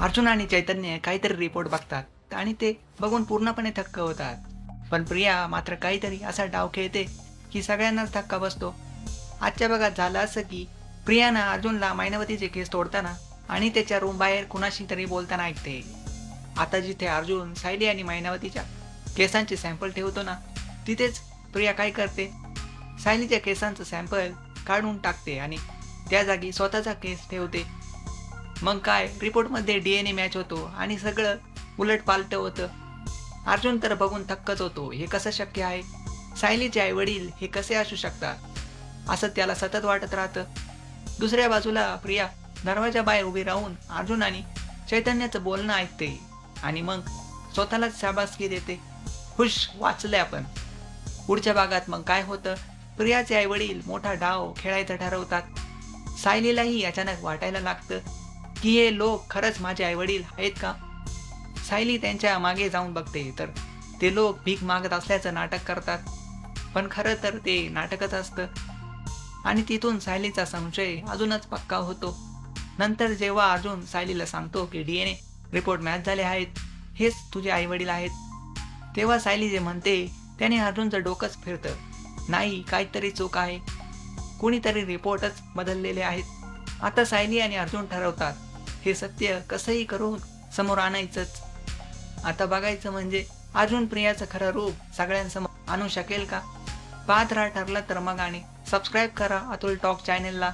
अर्जुन आणि चैतन्य काहीतरी रिपोर्ट बघतात आणि ते बघून पूर्णपणे थक्क होतात. पण प्रिया मात्र काहीतरी असा डाव खेळते की सगळ्यांनाच धक्का बसतो. आजच्या भागात झालं असं की प्रियानं अर्जुनला मायनवतीचे केस तोडताना आणि त्याच्या रूम बाहेर कुणाशी तरी बोलताना ऐकते. आता जिथे अर्जुन सायली आणि मायनावतीच्या केसांचे सॅम्पल ठेवतो ना तिथेच प्रिया काय करते? सायलीच्या केसांचं सॅम्पल काढून टाकते आणि त्या जागी स्वतःचा केस ठेवते. मग काय रिपोर्टमध्ये डी एन ए मॅच होतो आणि सगळं उलट पालट होतं. अर्जुन तर बघून थक्कच होतो हे कसं शक्य आहे? सायलीचे आई वडील हे कसे असू शकतात? असं त्याला सतत वाटत राहतं. दुसऱ्या बाजूला प्रिया दरवाजा बाहेर उभी राहून अर्जुन आणि चैतन्याचं बोलणं ऐकते आणि मग स्वतःलाच शाबासकी देते. खुश वाचले आपण. पुढच्या भागात मग काय होतं? प्रियाचे आई वडील मोठा डाव खेळायचं ठरवतात. सायलीलाही अचानक वाटायला लागतं. की हे लोक खरंच माझे आईवडील आहेत का? सायली त्यांच्या मागे जाऊन बघते तर ते लोक भीक मागत असल्याचं नाटक करतात. पण खरं तर ते नाटकच असतं. आणि तिथून सायलीचा संशय अजूनच पक्का होतो. नंतर जेव्हा अर्जुन सायलीला सांगतो की D N A report match झाले आहेत. हेच तुझे आईवडील आहेत. तेव्हा सायली जे म्हणते त्याने अर्जुनचं डोकंच फिरतं. नाही काहीतरी चूक आहे. कुणीतरी रिपोर्टच बदललेले आहेत. आता सायली आणि अर्जुन ठरवतात. हे सत्य कसंही करून समोर आणायचंच. आता बघायचं म्हणजे अर्जुन प्रियाचं खरं रूप सगळ्यांसमोर आणू शकेल का? पाहत राहा ठरलं तर मग आणि सबस्क्राईब करा अतुल टॉक चॅनेलला